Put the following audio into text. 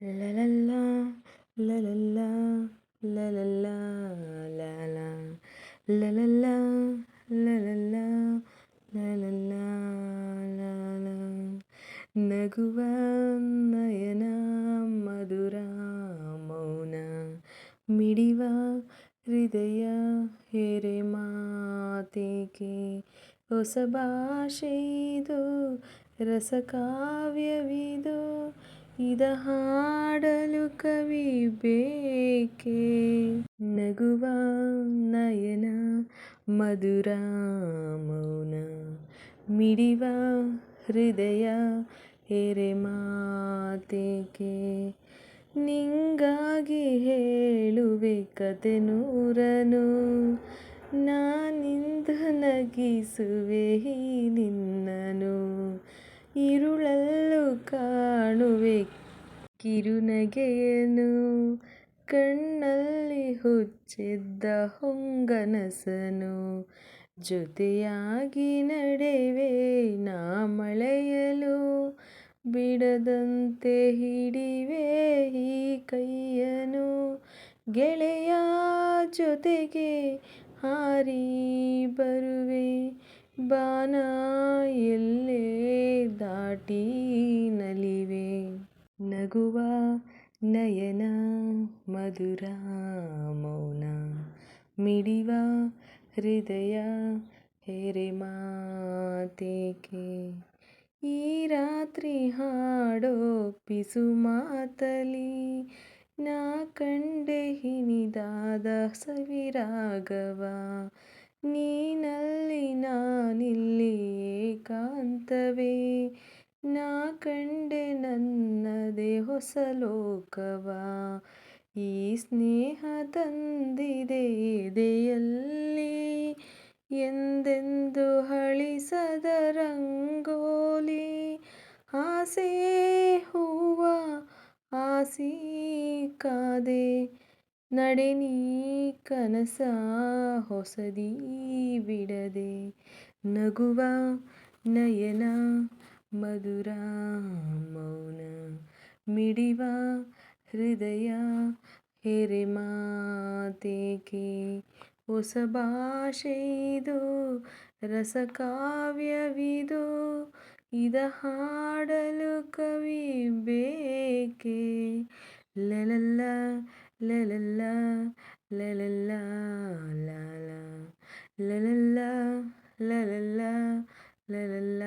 ಲಲಲ್ಲ ಲಲಲ್ಲ ಲಲಲ್ಲ ಲಾಲ ನಗುವ ನಯನ ಮಧುರ ಮೌನ ಮಿಡಿವ ಹೃದಯ ಹೆರೆ ಮಾತೇಕೆ ಹೊಸ ಭಾಷೆಯಿದು ರಸಕಾವ್ಯವಿದು ಇದ ಹಾಡಲು ಕವಿ ಬೇಕೆ? ನಗುವ ನಯನ, ಮಧುರ ಮೌನ, ಮಿಡಿವ ಹೃದಯ ಎರೆ ಮಾತೇಕೆ? ನಿಂಗಾಗಿ ಹೇಳುವೆ ಕತೆ ನೂರನು, ನಾನಿಂದ ನಗಿಸುವೆ ಈ ಕಾಣುವೆ. ಕಿರುನಗೆಯನು ಕಣ್ಣಲ್ಲಿ ಹುಚ್ಚಿದ್ದ ಹೊಂಗನಸನು. ಜೊತೆಯಾಗಿ ನಡೆವೆ ನಾ ಮಳೆಯಲು ಬಿಡದಂತೆ ಹಿಡಿವೆ ಈ ಕೈಯನು. ಗೆಳೆಯ ಜೊತೆಗೆ ಹಾರಿ ಬರುವೆ. ಬಾನ ಎಲ್ಲೇ ದಾಟಿ ನಗುವ ನಯನ ಮಧುರ ಮೌನ ಮಿಡಿವ ಹೃದಯ ಹೆರೆ ಮಾತೇಕೆ? ಈ ರಾತ್ರಿ ಹಾಡೋ ಪಿಸು ಮಾತಲಿ, ನಾ ಕಂಡೆ ಹಿನಿದಾದ ಸವಿರಾಗವ. ನೀನಲ್ಲಿ ನಾನಿಲ್ಲಿ ಏಕಾಂತವೇ ನಾ ಕಂಡೆ ನನ್ನದೇ ಹೊಸ ಲೋಕವ. ಈ ಸ್ನೇಹ ತಂದಿದೆ ಎದೆಯಲ್ಲಿ? ಎಂದೆಂದು ಹಳಿಸದ ರಂಗೋಲಿ? ಆಸೆ ಹೂವ ಆಸಿ ಕಾದೆ. ನಡೆ ನೀ ಕನಸ ಹೊಸದೀ ಬಿಡದೆ. ನಗುವ ನಯನ ಮಧುರ ಮೌನ ಮಿಡಿವ ಹೃದಯ ಹೆರೆ ಮಾತೇಕೆ? ಹೊಸ ಭಾಷೆಯಿದು ರಸಕಾವ್ಯವಿದು ಇದ ಹಾಡಲು ಕವಿ ಬೇಕೆ? ಲಲಲ್ಲ ಲಲಲ್ಲ ಲಲಲ್ಲ ಲಾಲ ಲಲಲ್ಲ ಲಲಲ್ಲ ಲಲಲ್ಲ.